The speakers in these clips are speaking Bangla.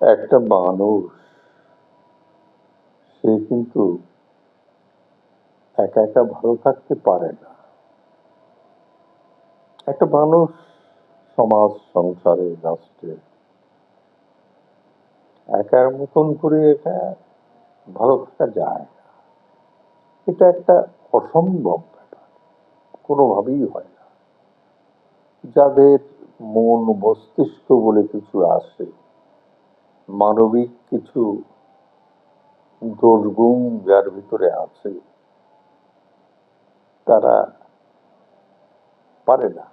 একটা মানুষ, সে কিন্তু একা একা ভালো থাকতে পারে না। একটা মানুষ সমাজ, সংসারে, রাষ্ট্রে একার মতন করে এটা ভালো থাকা যায় না। এটা একটা অসম্ভব ব্যাপার, কোনোভাবেই হয় না। যাদের মন, মস্তিষ্ক বলে কিছু আসে মানবিক কিছু দোষগুণ যার ভিতরে আছে, তারা পারে না।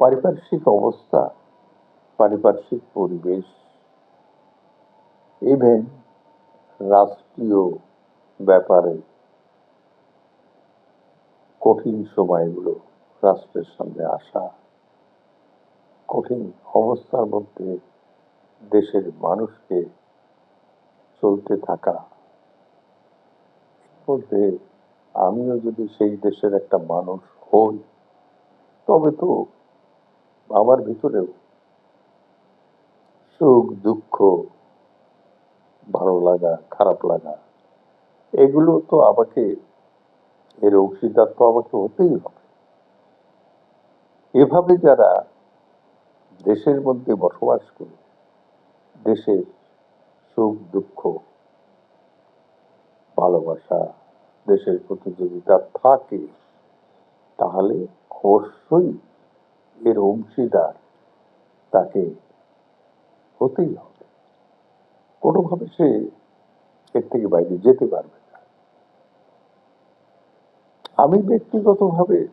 পারিপার্শ্বিক অবস্থা, পারিপার্শ্বিক পরিবেশ ইভেন রাষ্ট্রীয় ব্যাপারে কঠিন সময়গুলো রাষ্ট্রের সামনে আসা, কঠিন অবস্থার মধ্যে দেশের মানুষকে চলতে থাকা। মধ্যে আমিও যদি সেই দেশের একটা মানুষ হই, তবে তো আমার ভিতরেও সুখ, দুঃখ, ভালো লাগা, খারাপ লাগা, এগুলো তো আমাকে, এর অংশীদার তো আমাকে হতেই হবে। এভাবে যারা দেশের মধ্যে বসবাস করে দেশের সুখ, দুঃখ, ভালোবাসা, দেশের প্রতিযোগিতা থাকে, তাহলে অবশ্যই এর অংশীদার তাকে হতেই হবে। কোনোভাবে সে এর থেকে বাইরে যেতে পারবে না। আমি ব্যক্তিগতভাবে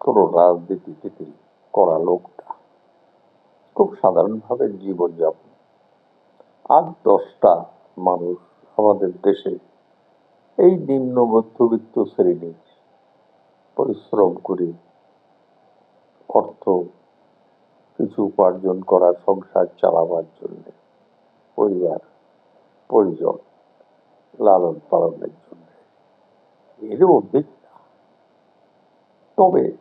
কোনো রাজনীতিতে করা লোক না। খুব সাধারণভাবে জীবনযাপন আট, দশটা মানুষ আমাদের দেশে এই নিম্ন মধ্যবিত্ত শ্রেণির পরিশ্রম করে অর্থ কিছু উপার্জন করা, সংসার চালাবার জন্য, পরিবার, পরিজন লালন পালনের জন্য। এরও অধিক তবে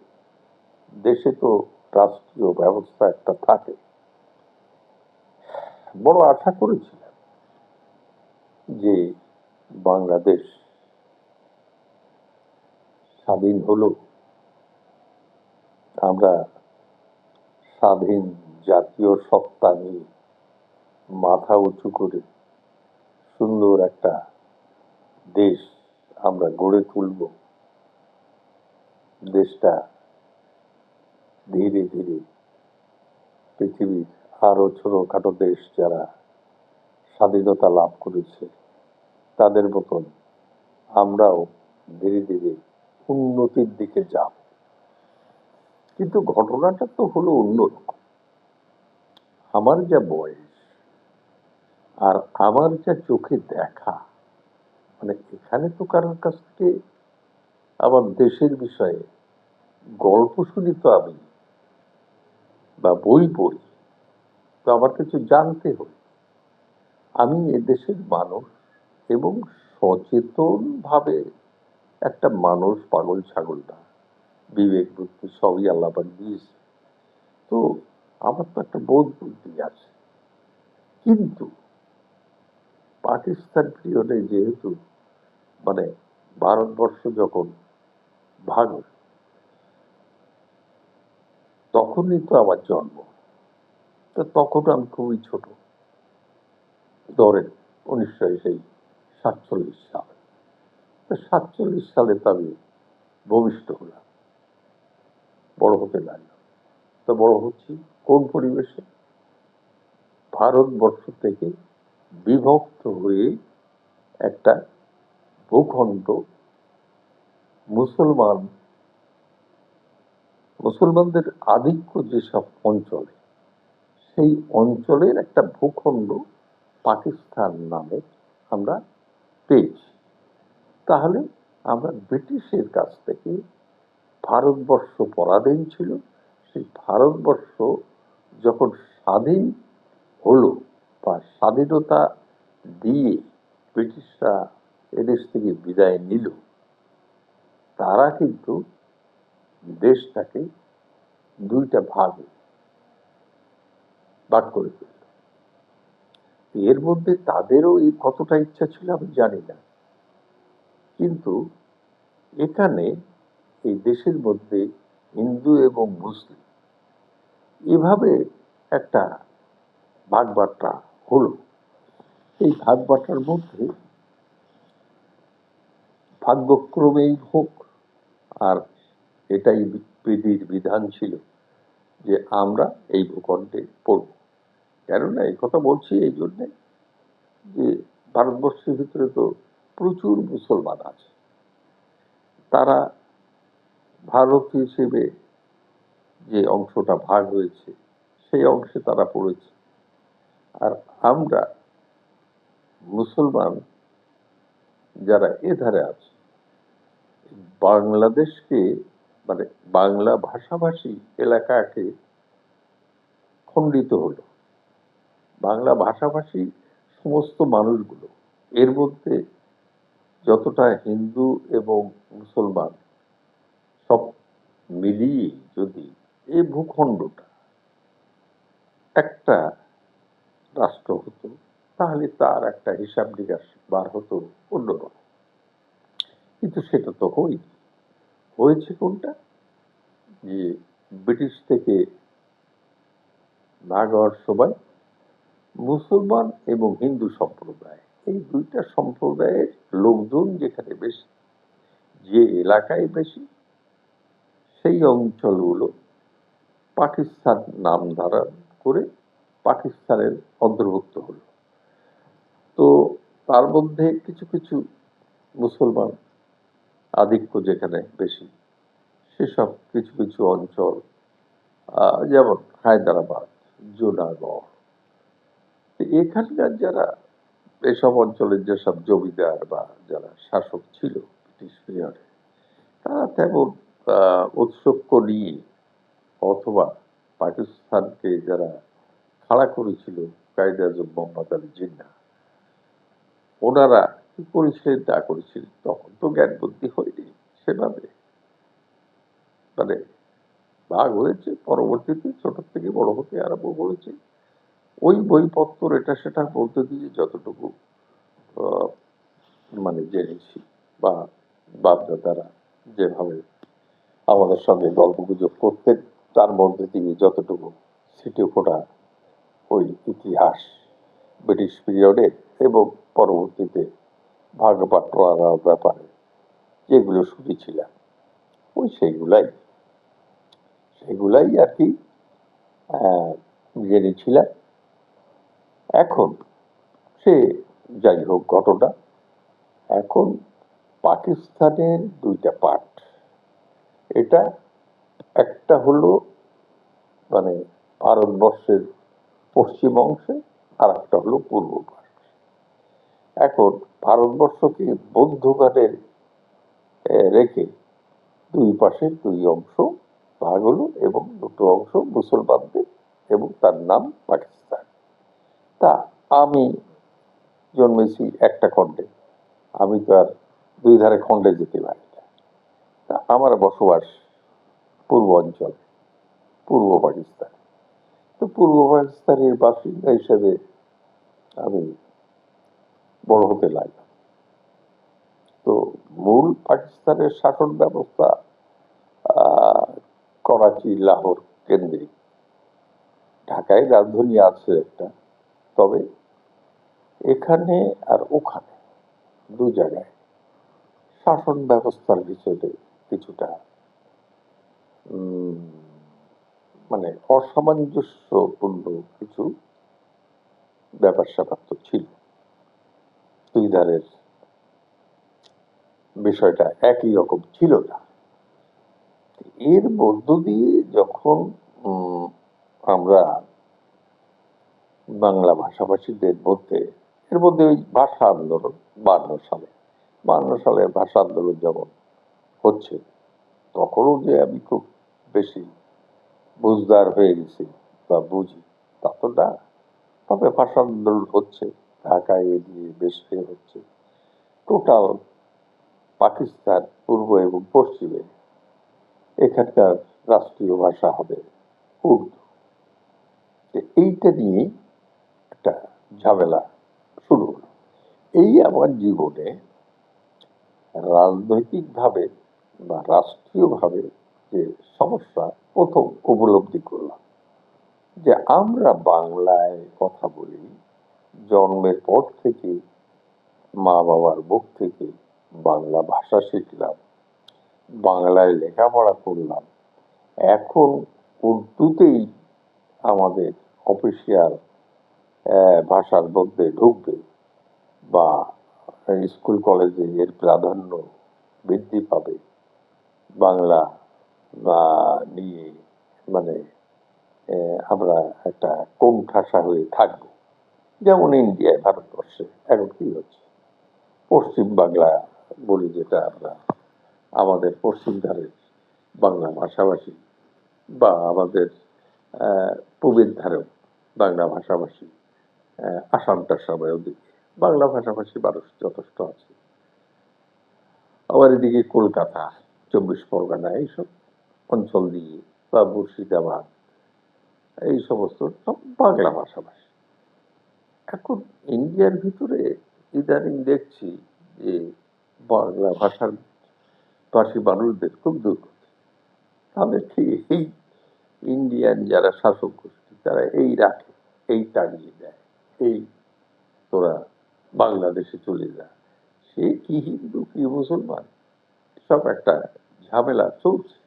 দেশে তো রাষ্ট্রীয় ব্যবস্থা একটা থাকে। বড় আশা করেছিলাম যে বাংলাদেশ স্বাধীন হলো। আমরা স্বাধীন জাতীয় সত্তা নিয়ে মাথা উঁচু করে সুন্দর একটা দেশ আমরা গড়ে তুলব। দেশটা ধীরে ধীরে পৃথিবীর আরও ছোটখাটো দেশ যারা স্বাধীনতা লাভ করেছে, তাদের মতন আমরাও ধীরে ধীরে উন্নতির দিকে যাব। কিন্তু ঘটনাটা তো হলো অন্যরকম আমার যা বয়স আর আমার যা চোখে দেখা মানে এখানে তো কারোর কাছ থেকে আমার দেশের বিষয়ে গল্প শুনি তো আমি, বা বই পড়ি তো আমার কিছু জানতে হবে। আমি এদেশের মানুষ এবং সচেতন ভাবে একটা মানুষ পাগল ছাগল না। বিবেক বুদ্ধি সবই আল্লাহ দিয়েছে। তো আমার তো একটা বোধ বুদ্ধি আছে। কিন্তু পাকিস্তান পিরিয়ডে যেহেতু মানে ভারতবর্ষ যখন ভাগ তখনই তো আমার জন্ম তো তখন আমি খুবই ছোট। ধরেন উনিশশো সেই সাতচল্লিশ সাল। তো সাতচল্লিশ সালে তো আমি ভূমিষ্ঠ হলাম। বড় হতে লাগলাম। তো বড় হচ্ছি কোন পরিবেশে? ভারতবর্ষ থেকে বিভক্ত হয়ে একটা ভূখণ্ড মুসলমান, মুসলমানদের আধিক্য যেসব অঞ্চলে সেই অঞ্চলের একটা ভূখণ্ড পাকিস্তান নামে আমরা পেয়েছি। তাহলে আমরা ব্রিটিশের কাছ থেকে ভারতবর্ষ পরাধীন ছিল। সেই ভারতবর্ষ যখন স্বাধীন হলো বা স্বাধীনতা দিয়ে ব্রিটিশরা এদেশ থেকে বিদায় নিল, তারা কিন্তু দেশটাকে দুইটা ভাগে ভাগ করে ফেলল। এর মধ্যে তাদেরও এই কতটা ইচ্ছা ছিল আমি জানি না। কিন্তু এখানে এই দেশের মধ্যে হিন্দু এবং মুসলিম এভাবে একটা ভাগবাট্টা হলো। এই ভাগবাটার মধ্যে ভাগ্যক্রমেই হোক আর এটাই বিধির বিধান ছিল যে আমরা এই ভূখণ্ডে পড়ব। কেননা এই কথা বলছি এই জন্যে যে ভারতবর্ষের ভিতরে তো প্রচুর মুসলমান আছে। তারা ভারত হিসেবে যে অংশটা ভাগ হয়েছে, সেই অংশে তারা পড়েছে। আর আমরা মুসলমান যারা এধারে আছে, বাংলাদেশকে মানে বাংলা ভাষাভাষী এলাকাকে খণ্ডিত হলো। বাংলা ভাষাভাষী সমস্ত মানুষগুলো, এর মধ্যে যতটা হিন্দু এবং মুসলমান, সব মিলিয়ে যদি এই ভূখণ্ডটা একটা রাষ্ট্র হতো, তাহলে তার একটা হিসাব নিকাশ বার হতো অন্যরকম কিন্তু সেটা তো হয়নি। হয়েছে কোনটা? যে ব্রিটিশ থেকে ভাগ হওয়ার সময় মুসলমান এবং হিন্দু সম্প্রদায়। এই দুইটা সম্প্রদায়ের লোকজন যেখানে বেশি, যে এলাকায় বেশি, সেই অঞ্চলগুলো পাকিস্তান নাম ধারণ করে পাকিস্তানের অন্তর্ভুক্ত হলো। তো তার মধ্যে কিছু কিছু মুসলমান আধিক্য যেখানে বেশি, সেসব কিছু কিছু অঞ্চল যেমন হায়দ্রাবাদ, জুনাগড় এখানকার যারা এসব অঞ্চলের যেসব জমিদার বা যারা শাসক ছিল ব্রিটিশ পিরিয়ডে তারা তেমন ঔৎসুক্য নিয়ে অথবা পাকিস্তানকে যারা খাড়া করেছিল কায়দ আজম মোহাম্মদ আলী জিন্না, ওনারা কি করেছিলেন তা করেছিলেন তখন তো জ্ঞান বুদ্ধি হয়নি সেভাবে। মানে ভাগ হয়েছে, পরবর্তীতে ছোট থেকে বড় হতে আরম্ভ করেছে। ওই বইপত্র এটা সেটা বলতে দিয়ে যতটুকু মানে জেনেছি বা বাপদাদারা যেভাবে আমাদের সঙ্গে গল্পগুজব করতেন, তার মধ্যে দিয়ে যতটুকু সিটে ফোটা ওই ইতিহাস ব্রিটিশ পিরিয়ডে এবং পরবর্তীতে ভাগবাটোয়ারার ব্যাপারে যেগুলো শুনেছিলাম, ওই সেইগুলাই। সেগুলাই আর কি জেনেছিলাম। এখন সে যাই হোক ঘটনা এখন পাকিস্তানের দুইটা পার্ট এটা একটা হলো মানে ভারতবর্ষের পশ্চিম অংশে আর একটা হলো পূর্ব পার্ট এখন ভারতবর্ষকে এ, রেখে দুই পাশে দুই অংশ ভাগ হলো এবং দুটো অংশ মুসলমানদের এবং তার নাম পাকিস্তান। তা আমি জন্মেছি একটা খণ্ডে। আমি তো আর দুই ধারে খণ্ডে যেতে পারি না। তা আমার বসবাস পূর্ব অঞ্চল, পূর্ব পাকিস্তান। তো পূর্ব পাকিস্তানের বাসিন্দা হিসেবে আমি বড় হতে লাগলাম। তো মূল পাকিস্তানের শাসন ব্যবস্থা করাচি, লাহোর কেন্দ্রিক। ঢাকায় রাজধানী আছে একটা। তবে এখানে আর ওখানে দু জায়গায় শাসন ব্যবস্থার ভিতরে কিছুটা মানে অসামঞ্জস্যপূর্ণ কিছু ব্যাপার স্যাপার তো ছিল। দুই ধারের বিষয়টা একই রকম ছিল না। এর মধ্য দিয়ে যখন আমরা বাংলা ভাষাভাষীদের মধ্যে এর মধ্যে ওই ভাষা আন্দোলন, বান্ন সালে। বান্ন সালে ভাষা আন্দোলন যেমন হচ্ছে, তখনও যে আমি খুব বেশি বুঝদার হয়ে গেছি বা বুঝি, তা তো না। তবে ভাষা আন্দোলন হচ্ছে, ঢাকায় এদিকে বেশ হয়ে হচ্ছে। টোটাল পাকিস্তান, পূর্ব এবং পশ্চিমে এখানকার রাষ্ট্রীয় ভাষা হবে উর্দু। এইটা নিয়ে একটা ঝামেলা শুরু এই আমার জীবনে রাজনৈতিকভাবে বা রাষ্ট্রীয়ভাবে যে সমস্যা প্রথম উপলব্ধি করলাম, যে আমরা বাংলায় কথা বলি, জন্মের পর থেকে মা বাবার মুখ থেকে বাংলা ভাষা শিখলাম, বাংলায় লেখাপড়া করলাম, এখন উর্দুতেই আমাদের অফিসিয়াল ভাষার মধ্যে ঢুকবে বা স্কুল কলেজে এর প্রাধান্য বৃদ্ধি পাবে। বাংলা বা নিয়ে মানে আমরা একটা কম কোণঠাসা হয়ে থাকব। যেমন ইন্ডিয়ায় ভারতবর্ষে। এখন কি হচ্ছে? পশ্চিম বাংলা বলি যেটা আমরা, আমাদের পশ্চিম ধারের বাংলা ভাষাভাষী বা আমাদের পূবের ধারেও বাংলা ভাষাভাষী আহ, আসামটার সময় ওদিকে বাংলা ভাষাভাষী মানুষ যথেষ্ট আছে। আবার এদিকে কলকাতা চব্বিশ পরগনা এইসব অঞ্চল দিয়ে বা মুর্শিদাবাদ এই সমস্ত সব বাংলা ভাষাভাষী। এখন ইন্ডিয়ার ভিতরে ইদানিং দেখছি যে বাংলা ভাষার ভাষী মানুষদের খুব দুর্গতি। তাদের কি এই ইন্ডিয়ান যারা শাসক গোষ্ঠী তারা এই রাখে এই তাড়িয়ে দেয়? এই তোরা বাংলাদেশে চলে যা। সে কি হিন্দু, কি মুসলমান, সব একটা ঝামেলা চলছে।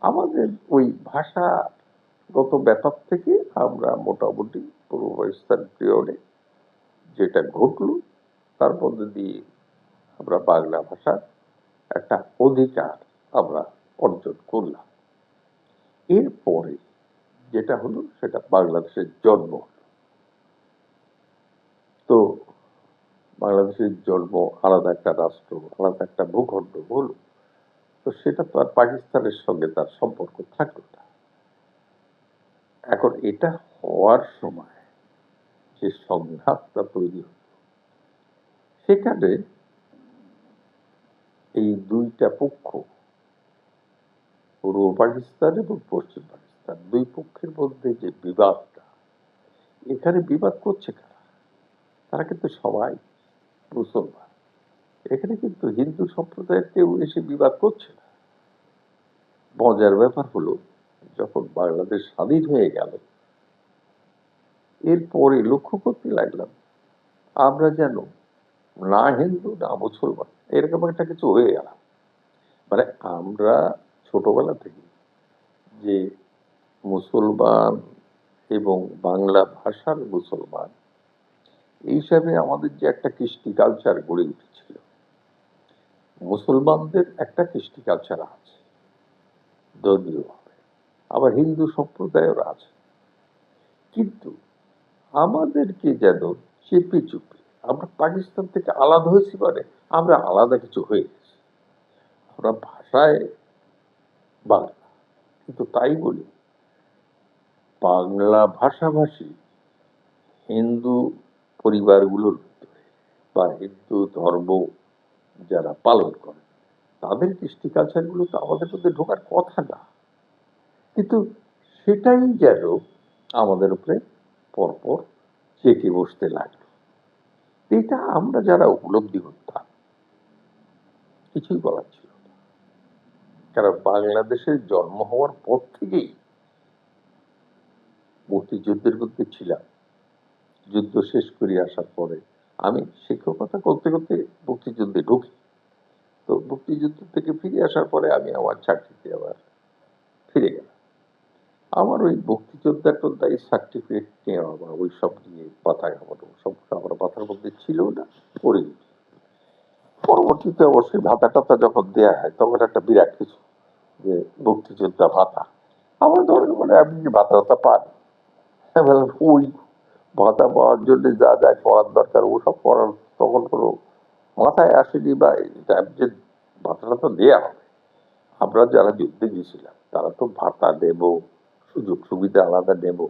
আমাদের ওই ভাষাগত ব্যাপার থেকে আমরা মোটামুটি পূর্ব পাকিস্তান পিরিয়ডে যেটা ঘটলো, তার মধ্যে দিয়ে আমরা বাংলা ভাষার একটা অধিকার আমরা অর্জন করলাম। এরপরে যেটা হলো, সেটা বাংলাদেশের জন্ম। বাংলাদেশের জন্ম আলাদা একটা রাষ্ট্র, আলাদা একটা ভূখণ্ড হলো তো সেটা তো আর পাকিস্তানের সঙ্গে তার সম্পর্ক থাকল না। এখন এটা হওয়ার সময় যে সংঘাতটা তৈরি হলো, সেখানে এই দুইটা পক্ষ, পূর্ব পাকিস্তান এবং পশ্চিম পাকিস্তান, দুই পক্ষের মধ্যে যে বিবাদটা, এখানে বিবাদ করছে কারা? তারা কিন্তু সবাই মুসলমান। এখানে কিন্তু হিন্দু সম্প্রদায়ের কেউ এসে বিবাদ করছে না। মজার ব্যাপার হলো, যখন বাংলাদেশ স্বাধীন হয়ে গেল, এরপরে লক্ষ্য করতে লাগলাম, আমরা যেন না হিন্দু, না মুসলমান, এরকম একটা কিছু হয়ে গেলাম। মানে আমরা ছোটবেলা থেকে যে মুসলমান এবং বাংলা ভাষার মুসলমান এই হিসাবে আমাদের যে একটা কৃষ্টি কালচার গড়ে উঠেছিল। মুসলমানদের একটা কৃষ্টি কালচার আছে, ধর্মীয়ভাবে। আবার হিন্দু সম্প্রদায়ের আছে। কিন্তু আমাদেরকে যেন চেপে চুপে, আমরা পাকিস্তান থেকে আলাদা হয়েছি মানে আমরা আলাদা কিছু হয়ে গেছি। আমরা ভাষায় বাংলা, কিন্তু তাই বলি, বাংলা ভাষাভাষী হিন্দু পরিবারগুলোর বা হিন্দু ধর্ম যারা পালন করে, তাদের কৃষ্টি কালচারগুলো তো আমাদের মধ্যে ঢোকার কথা না। কিন্তু সেটাই যেন আমাদের উপরে পরপর চেপে বসতে লাগল। এটা আমরা যারা উপলব্ধি করতাম, কিছুই বলার ছিল কারণ বাংলাদেশের জন্ম হওয়ার পর থেকেই মুক্তিযুদ্ধের মধ্যে ছিলাম। যুদ্ধ শেষ করে আসার পরে আমি শিক্ষকতা করতে করতে মুক্তিযুদ্ধে ঢুকি। তো মুক্তিযুদ্ধ থেকে ফিরে আসার পরে আমি আমার চাকরিতে আবার ফিরে গেলাম। আমার ওই মুক্তিযোদ্ধার টোদ্ধাই সার্টিফিকেট নেওয়া বা ওই সব নিয়ে মাথা ঘামানো সব আমার মাথার মধ্যে ছিল না করিনি পরবর্তীতে অবশ্যই ভাতা টাতা যখন দেয়া হয়, তখন একটা বিরাট কিছু যে মুক্তিযোদ্ধা ভাতা। আমার ধরে মানে আপনি কি ভাতা টাতা পান আমি ওই ভাতা পাওয়ার জন্য যা যা করার দরকার, ওসব করার তখন কোনো মাথায় আসেনি বা এটা যে ভাতাটা তো দেয়া হবে। আমরা যারা যুদ্ধে গেছিলাম, তারা তো ভাতা দেব, সুযোগ সুবিধা আলাদা নেব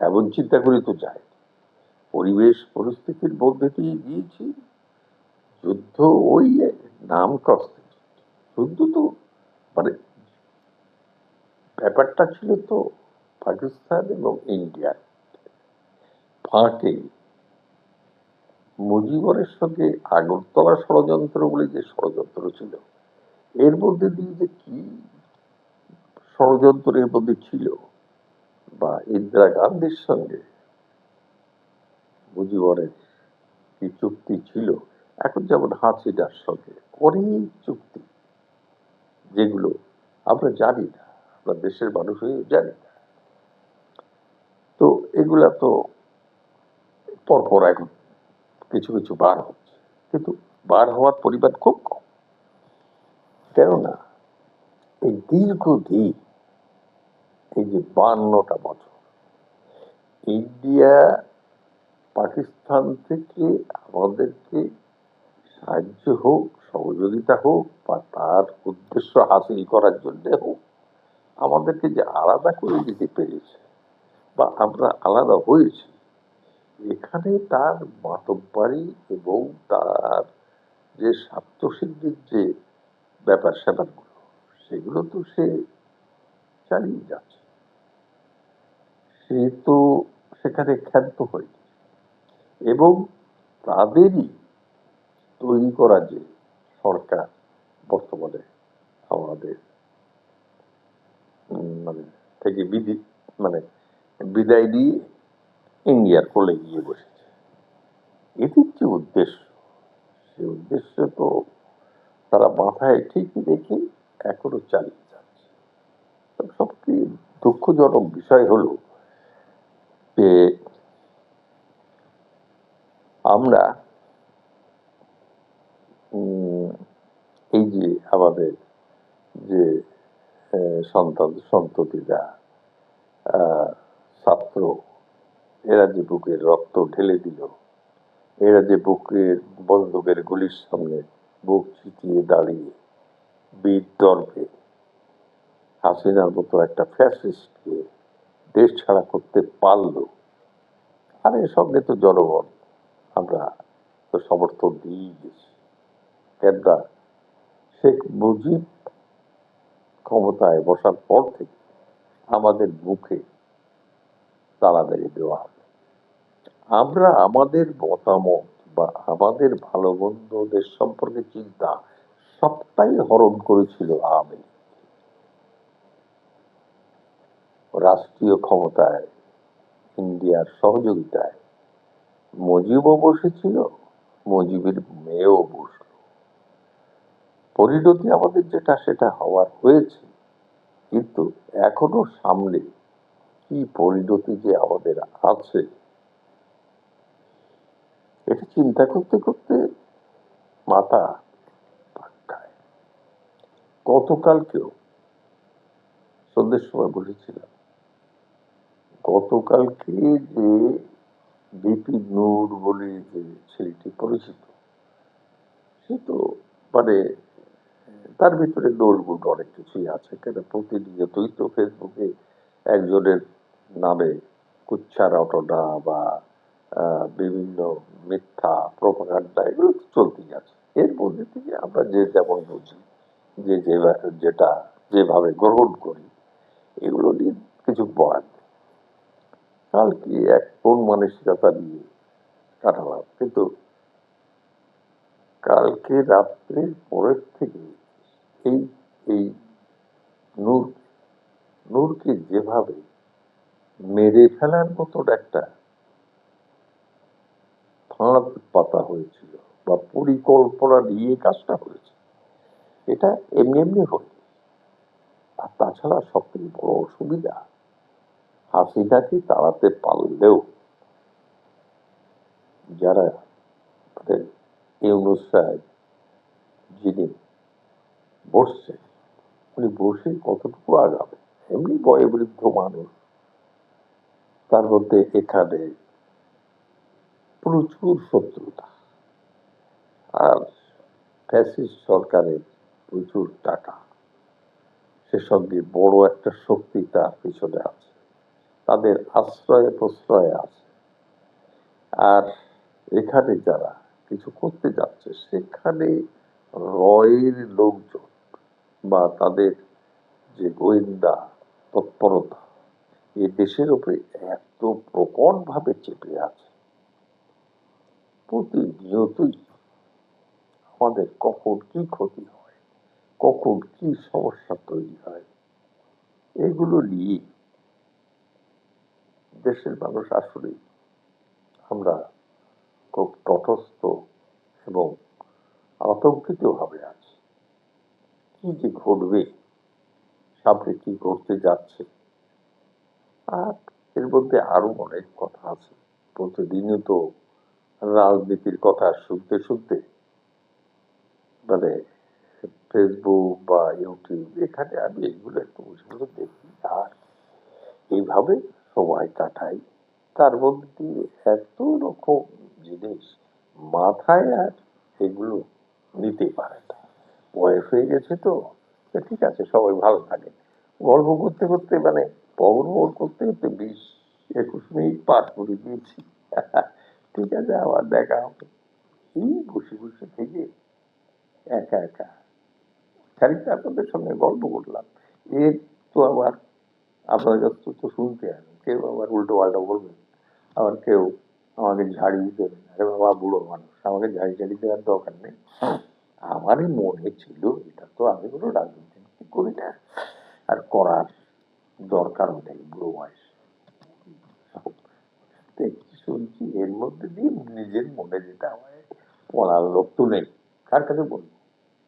এমন চিন্তা করে তো যায়। পরিবেশ পরিস্থিতির মধ্যে দিয়ে গিয়েছি যুদ্ধ ওই নাম কষ্টে যুদ্ধ তো মানে ব্যাপারটা ছিল তো পাকিস্তান এবং ইন্ডিয়ার। ফাঁকে। মুজিবরের সঙ্গে আগরতলা ষড়যন্ত্র বলে যে ষড়যন্ত্র ছিল, এর মধ্যে দিয়ে যে কি ষড়যন্ত্রের মধ্যে ছিল বা ইন্দিরা গান্ধীর সঙ্গে মুজিবরের কি চুক্তি ছিল, এখন যেমন হাসিনার সঙ্গে অনেক চুক্তি, যেগুলো আমরা জানি না, আমরা দেশের মানুষ হয়ে জানি না। তো এগুলা তো পরপর এখন কিছু কিছু বার হচ্ছে। কিন্তু বার হওয়ার পরিমাণ খুব কম। কেননা এই দীর্ঘদিন এই যে বান্নটা বছর, ইন্ডিয়া পাকিস্তান থেকে আমাদেরকে সাহায্য হোক, সহযোগিতা হোক, বা তার উদ্দেশ্য হাসিল করার জন্য হোক, আমাদেরকে যে আলাদা করে দিতে পেরেছে, বা আমরা আলাদা হয়েছি এখানে তার মাতব্বারি এবং তার যে স্বার্থসিদ্ধির যে ব্যাপার স্যাপারগুলো, সেগুলো তো সে চালিয়ে যাচ্ছে। সে তো সেখানে ক্ষান্ত হয়নি এবং তাদেরই তৈরি করা যে সরকার বর্তমানে আমাদের মানে থেকে বিধি মানে বিদায় দিয়ে ইন্ডিয়ার কোলে গিয়ে বসেছে। এদের যে উদ্দেশ্য? সে উদ্দেশ্য তো তারা মাথায় ঠিকই রেখে এখনও চালিয়ে যাচ্ছে। সবচেয়ে দুঃখজনক বিষয় হলো যে আমরা এই যে আমাদের যে সন্তান, সন্ততিরা ছাত্র এরা যে বুকের রক্ত ঢেলে দিল। এরা যে বুকের বন্দুকের গুলির সামনে বুক চিতিয়ে দাঁড়িয়ে বীর দর্পে হাসিনার মতো একটা ফ্যাসিস্টকে দেশ ছাড়া করতে পারল। আর, এর সঙ্গে তো জনগণ, আমরা তো সমর্থন দিয়েই গেছি। কেননা শেখ মুজিব ক্ষমতায় বসার পর থেকে আমাদের মুখে তালা দেওয়া আমরা আমাদের মতামত বা আমাদের ভালো দেশ সম্পর্কে চিন্তা সবটাই হরণ করেছিল আওয়ামী। রাষ্ট্রীয় ক্ষমতায়, ইন্ডিয়ার সহযোগিতায় মুজিবও বসেছিল মজিবের মেয়েও বসল পরিণতি আমাদের যেটা সেটা হওয়ার হয়েছে, কিন্তু এখনও সামনে কি পরিণতি যে আমাদের আছে এটা চিন্তা করতে করতে মাথা পাক্কায়। গতকালকেও সন্ধ্যের সময় বসেছিলাম গতকালকে যে বিপি নূর বলে যে ছেলেটি পরিচিত, সে তো মানে তার ভিতরে দোষগুণ অনেক কিছুই আছে। কেন প্রতিনিয়তই তো ফেসবুকে একজনের নামে কুচ্ছা রটনা বা বিভিন্ন মিথ্যা প্রপাগান্ডা এগুলো তো চলতেই আছে এর মধ্যে থেকে আমরা যে যেমন বুঝি যে যেটা যেভাবে গ্রহণ করি, এগুলো নিয়ে কিছু বয়ান। কালকে এক কোন মানসিকতা নিয়ে কাটালাম, কিন্তু কালকে রাত্রির পরের থেকে এই এই নূর, নূরকে যেভাবে মেরে ফেলার মতন একটা ফাঁদ পাতা হয়েছিল বা পরিকল্পনা নিয়ে কাজটা হয়েছে। এটা এমনি এমনি হয়নি। আর তাছাড়া সব থেকে বড় অসুবিধা, হাসিনাকে তাড়াতে পারলেও যারা ইউনুস সাহেব যিনি বসছেন উনি বসে কতটুকু আগাবে এমনি বয়োবৃদ্ধ মানুষ, তার মধ্যে এখানে প্রচুর শত্রুতা। আর ফ্যাসিস্ট সরকারের প্রচুর টাকা। সে সঙ্গে বড় একটা শক্তি তার পিছনে আছে। তাদের আশ্রয়ে প্রশ্রয়ে আছে। আর এখানে যারা কিছু করতে যাচ্ছে, সেখানে রয়ের লোকজন বা তাদের যে গোয়েন্দা তৎপরতা, এ দেশের উপরে এত প্রকট ভাবে চেপে আছে। প্রতিনিয়তই আমাদের কখন কি ক্ষতি হয়, কখন কি সমস্যা তৈরি হয়, এগুলো নিয়ে দেশের মানুষ আসলে আমরা খুব তটস্থ এবং আতঙ্কিত ভাবে আছি। কি যে ঘটবে, সামনে কি ঘটতে যাচ্ছে, আর এর মধ্যে আরও অনেক কথা আছে। প্রতিদিনই তো রাজনীতির কথা শুনতে শুনতে মানে ফেসবুক বা ইউটিউব এখানে আমি এগুলো একটু বসে দেখি। আর এইভাবে সময় কাটাই। তার মধ্যে এত রকম জিনিস মাথায় আর এগুলো নিতে পারে না। বয়স হয়ে গেছে তো ঠিক আছে, সবাই ভালো থাকে। গল্প করতে করতে মানে পবন করতে করতে বিশ একুশ মিনিট পার করে দিয়েছি। ঠিক আছে, আবার দেখা হবে। এই বসে বসে থেকে? একা একা। খানিকটা আপনাদের সঙ্গে গল্প করলাম। এর তো আবার আপনার কাছ তো শুনতে হবে কেউ আবার উল্টো পাল্টা বলবেন। আবার কেউ আমাকে ঝাড়িয়ে দেবেন। আরে বাবা, বুড়ো মানুষ, আমাকে ঝাড়ি ঝাড়ি দেওয়ার দরকার নেই। আমারই মনে ছিল, এটা তো আমি কোনো রাজনীতি করি না আর করার দরকার নেই বুড়ো বয়স। শুনছি, এর মধ্যে দিয়ে নিজের মনে যেটা আমার বলার লোক তো নেই, কার কাছে বলব?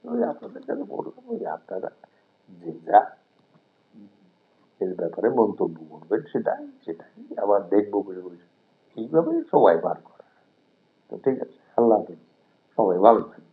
ওই আপনাদের কাছে বলব ওই আপনারা যে যা এর ব্যাপারে মন্তব্য করবেন, সেটাই সেটাই আবার দেখব বলে বলছি। এইভাবে সবাই বার করা। তো ঠিক আছে, আল্লাহ হাফেজ, সবাই ভালো থাকবে